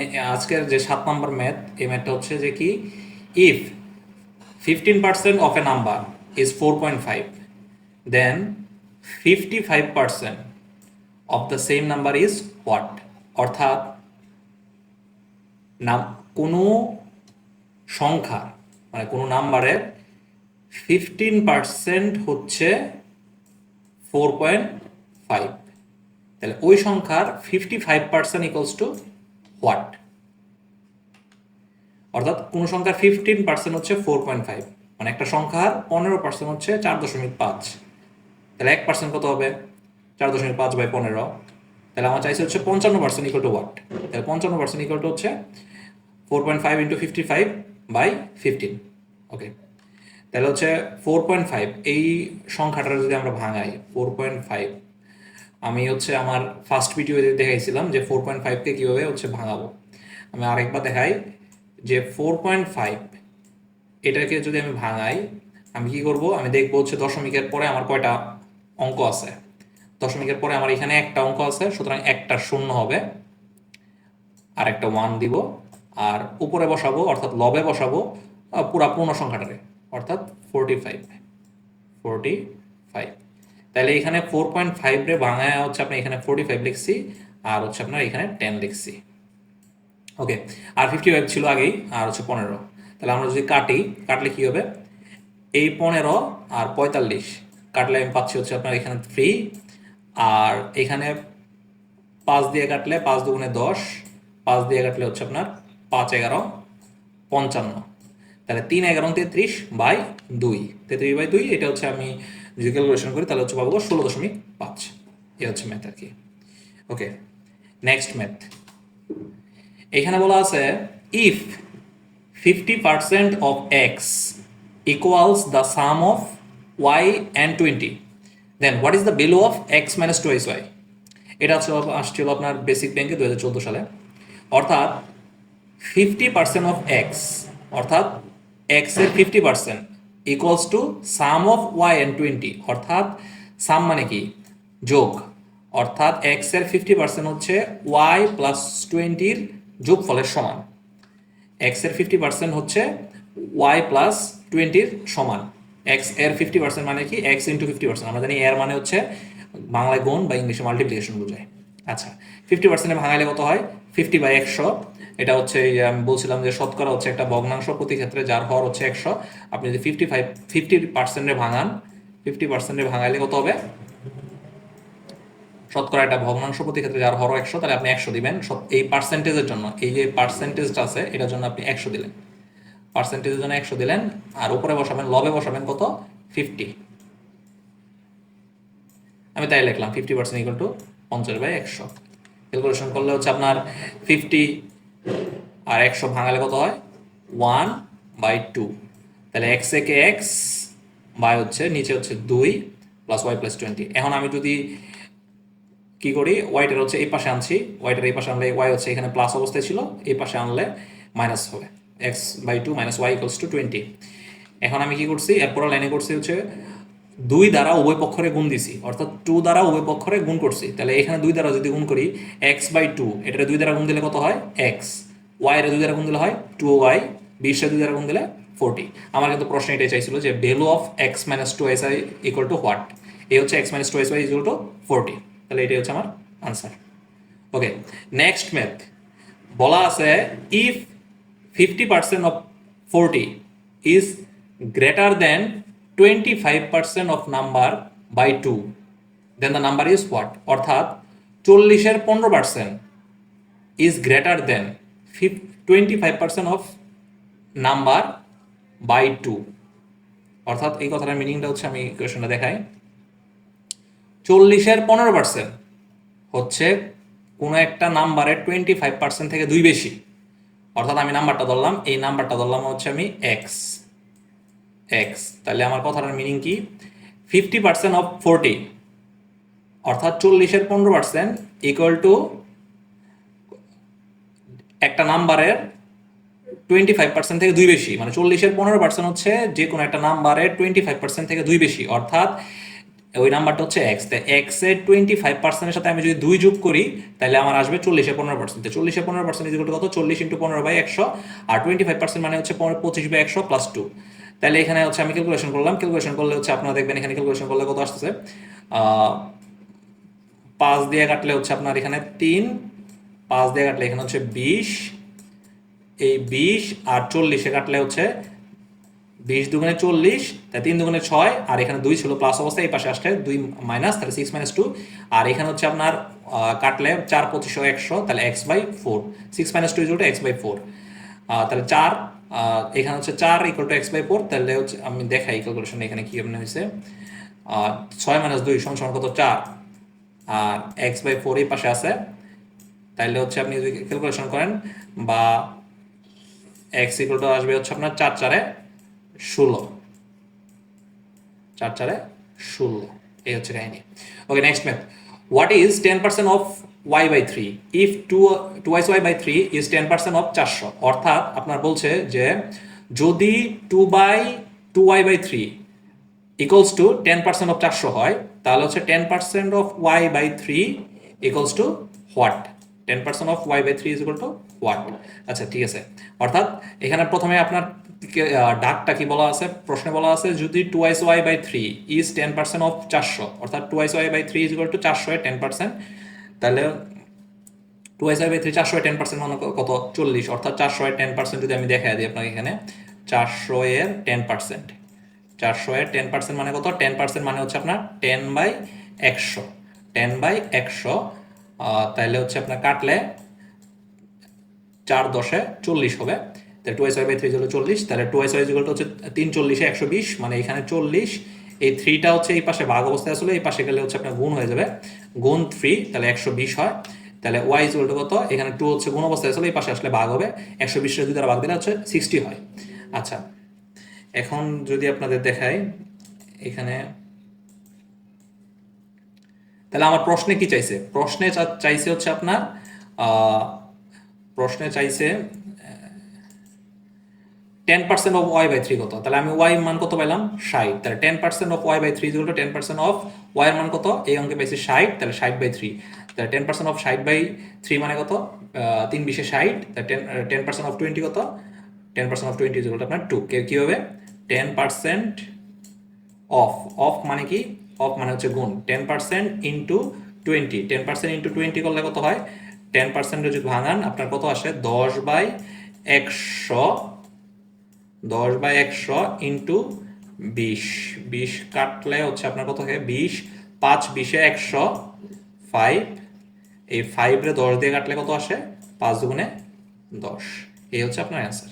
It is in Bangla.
নে- আজকের যে সাত নম্বর ম্যাথ এই ম্যাথটা হচ্ছে যে কি if fifteen percent of a number is four point five then fifty five percent of the same number is what অর্থাৎ, নাম, কোনো সংখ্যা মানে কোনো নাম্বারের ফিফটিন পার্সেন্ট হচ্ছে ফোর পয়েন্ট ফাইভ তাহলে ওই সংখ্যার fifty five percent equals to what অর্থাৎ কোন সংখ্যার ফিফটিন পার্সেন্ট হচ্ছে ফোর পয়েন্ট ফাইভ মানে একটা সংখ্যার পনেরো পার্সেন্ট হচ্ছে চার দশমিক পাঁচ। তাহলে এক পার্সেন্ট কত হবে? চার দশমিক পাঁচ বাই পনেরো। তাহলে আমার চাইছে হচ্ছে পঞ্চান্ন পার্সেন্ট ইকুয়াল টু হোয়াট তাহলে পঞ্চান্ন পার্সেন্ট ইকুয়াল টু হচ্ছে four point five into fifty five by fifteen okay তাহলে হচ্ছে ফোর পয়েন্ট ফাইভ এই সংখ্যাটা যদি আমরা ভাঙাই ফোর পয়েন্ট ফাইভ আমি হচ্ছে আমার ফার্স্ট ভিডিওতে দেখাইছিলাম যে ফোর পয়েন্ট ফাইভকে কীভাবে হচ্ছে ভাঙাবো। আমি আরেকবার দেখাই যে ফোর পয়েন্ট ফাইভ এটাকে যদি আমি ভাঙাই, আমি কি করব? আমি দেখব হচ্ছে দশমিকের পরে আমার কয়টা অঙ্ক আছে। দশমিকের পরে আমার এখানে একটা অঙ্ক আছে, সুতরাং একটা শূন্য হবে। আর একটা ওয়ান দিব, আর উপরে বসাবো, অর্থাৎ লবে বসাবো পুরা পূর্ণ সংখ্যাটারে অর্থাৎ ফোরটি ফাইভ ফোরটি ফাইভ তাহলে এখানে ফোর পয়েন্ট ফাইভ ভাঙায় হচ্ছে আপনার এখানে ফোরটি ফাইভ লিখছি, আর হচ্ছে আপনার এখানে টেন লিখছি। ওকে আর ফিফটি ফাইভ ছিল আগেই, আর হচ্ছে পনেরো। তাহলে আমরা যদি কাটি, কাটলে কি হবে? এই পনেরো আর পঁয়তাল্লিশ, কাটলে আমি পাচ্ছি হচ্ছে আপনার এখানে থ্রি আর এখানে পাঁচ দিয়ে কাটলে পাঁচ দুগুণে দশ, পাঁচ দিয়ে কাটলে হচ্ছে আপনার পাঁচ এগারো, পঞ্চান্ন। তাহলে তিন এগারো তেত্রিশ বাই দুই। তেত্রিশ বাই দুই, এটা হচ্ছে আমি যদি ক্যালকুলেশন করি, তাহলে হচ্ছে পাবো ষোলো দশমিক পাঁচ। এ হচ্ছে ম্যাথ আর কি। ওকে নেক্সট ম্যাথ এখানে বলা আছে if fifty percent of X equals the sum of Y and twenty then what is the value of X minus twice Y এটা হচ্ছে আসছিল আপনার বেসিক ব্যাংকে দু হাজার চোদ্দ সালে। অর্থাৎ ফিফটি পার্সেন্ট অফ এক্স অর্থাৎ এক্সের fifty percent equals to sum of Y and twenty অর্থাৎ সাম মানে কি? যোগ। অর্থাৎ এক্সের ফিফটি পার্সেন্ট হচ্ছে ওয়াই প্লাস টোয়েন্টির যোগফলের সমান। এক্সের ফিফটি পার্সেন্ট হচ্ছে ওয়াই প্লাস টোয়েন্টির সমান। এক্সের ফিফটি পার্সেন্ট মানে কি? এক্স ইন্টু ফিফটি পার্সেন্ট আমরা জানি এর মানে হচ্ছে বাংলায় গুণ বা ইংলিশে মাল্টিপ্লিকেশন বোঝায়। আচ্ছা ফিফটি পার্সেন্টে ভাঙাইলে কত হয়? ফিফটি বাই একশো। এটা হচ্ছে আমি বলছিলাম যে শতকরা হচ্ছে একটা ভগ্নাংশ প্রতি ক্ষেত্রে, যার হর হচ্ছে একশো। আপনি যদি ফিফটি ফাইভ ফিফটি পার্সেন্টে ভাঙান ফিফটি পার্সেন্টে ভাঙাইলে কত হবে? শতকরা একটা ভগ্নাংশ প্রতি ক্ষেত্রে যার হর একশো, তাহলে আপনি একশো দিবেন। এই পার্সেন্টেজের জন্য, এই যে পার্সেন্টেজটা আছে, এটার জন্য আপনি একশো দিলেন। পার্সেন্টেজের জন্য একশো দিলেন, আর উপরে বসাবেন, লবে বসাবেন কত? ফিফটি আমি তাই লিখলাম ফিফটি পার্সেন্ট ইকুয়াল টু পঞ্চাশ বাই একশো। ক্যালকুলেশন করলে হচ্ছে আপনার ফিফটি আর একশো ভাঙালে কত হয়? ওয়ান বাই টু তাহলে এক্স একে এক্স বাই হচ্ছে, নিচে হচ্ছে দুই প্লাস ওয়াই প্লাস টোয়েন্টি এখন আমি যদি কি করি? ওয়াইটার হচ্ছে এই পাশে আনছি। ওয়াইটার এই পাশে আনলে ওয়াই হচ্ছে এখানে প্লাস অবস্থায় ছিল, এই পাশে আনলে মাইনাস হবে। X by two minus Y equals to twenty এখন আমি কি করছি? এরপর লাইনে করছি হচ্ছে দুই দ্বারা উভয় পক্ষরে গুণ দিছি, অর্থাৎ টু দ্বারা উভয় পক্ষরে গুণ করছি। তাহলে এখানে দুই দ্বারা যদি গুণ করি এক্স বাই টু এটা দুই দ্বারা গুণ দিলে কত হয়? এক্স ওয়াই এর দুই দ্বারা গুণ দিলে হয়? টু ওয়াই বিশের দুই দ্বারা গুণ দিলে ফোরটি আমার কিন্তু প্রশ্ন এটাই চাইছিল যে value of X minus twice Y equal to what এই হচ্ছে X minus twice Y equal to forty তাহলে এটাই হচ্ছে আমার আনসার ওকে নেক্সট ম্যাথ বলা আছে if fifty percent of forty is greater than twenty five percent of number by two then the number is what অর্থাৎ চল্লিশের পনেরো পার্সেন্ট ইজ গ্রেটার দেন ফিফ twenty five percent of number by two অর্থাৎ এই কথাটার মিনিংটা হচ্ছে আমি কোয়েশনটা দেখাই। চল্লিশের পনেরো পার্সেন্ট হচ্ছে কোনো একটা নাম্বারের টোয়েন্টি ফাইভ পার্সেন্ট থেকে দুই বেশি। অর্থাৎ আমি নাম্বারটা ধরলাম, এই নাম্বারটা ধরলাম হচ্ছে আমি এক্স এক্স তাহলে আমার কথাটার মিনিং কি? ফিফটি পার্সেন্ট অফ ফোরটি অর্থাৎ চল্লিশের পনেরো পার্সেন্ট ইকুয়াল টু একটা নাম্বারের টোয়েন্টি ফাইভ পার্সেন্ট থেকে দুই বেশি মানে চল্লিশের পনেরো পার্সেন্ট হচ্ছে যে কোনো একটা নাম্বারের টোয়েন্টি ফাইভ পার্সেন্ট থেকে দুই বেশি, অর্থাৎ ওই নাম্বারটা হচ্ছে এক্স তাই এক্সের টোয়েন্টি ফাইভ পার্সেন্টের সাথে আমি যদি দুই যোগ করি, তাহলে আমার আসবে চল্লিশে পনেরো পার্সেন্ট চল্লিশে পনেরো পার্সেন্ট কত? চল্লিশ ইন্টু পনেরো বাই একশো, আর টোয়েন্টি ফাইভ পার্সেন্ট মানে হচ্ছে পনেরো- পঁচিশ বাই একশো প্লাস টু তাহলে এখানে হচ্ছে আমি ক্যালকুলেশন করলাম। ক্যালকুলেশন করলে হচ্ছে আপনারা দেখবেন এখানে ক্যালকুলেশন করলে কত আসতেছে? পাঁচ দিয়ে কাটলে হচ্ছে আপনার এখানে তিন, পাঁচ দিয়ে কাটলে এখানে হচ্ছে বিশ, এই বিশ আর চল্লিশে কাটলে হচ্ছে বিশ দুগুণে চল্লিশ তাই তিন দুগুণে ছয়, আর এখানে দুই ছিল প্লাস অবস্থায়, এই পাশে আসলে দুই মাইনাস তাহলে সিক্স মাইনাস টু আর এখানে হচ্ছে আপনার কাটলে চার পঁচিশশো একশো, তাহলে X by four six minus two equal X by four তাহলে চার এখানে হচ্ছে চার equal to X by four তাহলে হচ্ছে আমি দেখাই ক্যালকুলেশন এখানে কি এমনি হয়েছে। ছয় মাইনাস দুই সমান সমান কত? চার। আর এক্স বাই ফোর এই পাশে আছে। তাহলে হচ্ছে আপনি যদি ক্যালকুলেশন করেন, বা এক্স ইকুয়াল টু আসবে হচ্ছে আপনার চার চারে ষোলো। চার চারে ষোলো। এই হচ্ছে কাহিনী। Okay next math what is ten percent of Y by three if two twice Y by three is ten percent of চারশো। অর্থাৎ আপনার বলছে যে যদি two by two Y by three equals to ten percent of চারশো হয়, তাহলে হচ্ছে ten percent of Y by three equals to what ten percent of Y by three is equal to what আচ্ছা ঠিক আছে। অর্থাৎ এখানে প্রথমে আপনার ডাকটা কি বলা আছে? প্রশ্নে বলা আছে, যদি twice Y by three is ten percent of চারশো, অর্থাৎ twice Y by three is equal to চারশো টেন পার্সেন্ট তাহলে টু ওয়াই বাই থ্রি চারশো টেন পার্সেন্ট মানে কত? চল্লিশ। অর্থাৎ চারশো টেন পার্সেন্ট যদি আমি দেখা দিই আপনাকে এখানে চারশো এর টেন পার্সেন্ট চারশো এর টেন পার্সেন্ট মানে কত? টেন পার্সেন্ট মানে হচ্ছে আপনার টেন বাই একশো। টেন বাই একশো তাহলে হচ্ছে আপনার কাটলে চার দশে চল্লিশ হবে। তাহলে two S Y by three হলো চল্লিশ। তাহলে টু এস ওয়াই হচ্ছে তিন চল্লিশে একশো বিশ। মানে এখানে চল্লিশ। এই থ্রিটা হচ্ছে এই পাশে ভাগ অবস্থায় আসলে এই পাশে গেলে হচ্ছে আপনার গুণ হয়ে যাবে। গুণ থ্রি তাহলে একশো বিশ হয়। তাহলে ওয়াই ইজ উল্টো কত? এখানে টু হচ্ছে গুণ অবস্থায় আসলে এই পাশে আসলে ভাগ হবে। একশো বিশের দুই দ্বারা ভাগ দিলে হচ্ছে সিক্সটি হয়। আচ্ছা এখন যদি আপনাদের দেখাই, এখানে তাহলে আমার প্রশ্নে কি চাইছে? প্রশ্নে চাইছে হচ্ছে আপনার প্রশ্নে চাইছে ten percent of Y by three কত তাহলে আমি ওয়াই মান কত পাইলাম ষাট তাহলে ten percent of Y by three equal ten percent of Y মান কত এই অঙ্কে পাইছি ষাট তাহলে ষাট বাই থ্রি তাহলে টেন পার্সেন্ট অফ ষাট বাই থ্রি মানে কত তিন বিশে ষাট তাহলে ten ten percent of twenty কত ten percent of twenty equal আপনার টু কি হবে টেন পার্সেন্ট অফ অফ মানে কি অফ মানে হচ্ছে গুণ ten percent into twenty ten percent into twenty করলে কত হয় টেন পার্সেন্ট যদি ভাঙান আপনার কত আসে দশ বাই একশো দশ বাই একশো ইন্টু বিশ। বিশ কাটলে হচ্ছে আপনার কত হয় বিশ। পাঁচ বিশে একশো ফাইভ এই ফাইভ রে দশ দিয়ে কাটলে কত আসে? পাঁচ দুগুণে দশ। এই হচ্ছে আপনার অ্যান্সার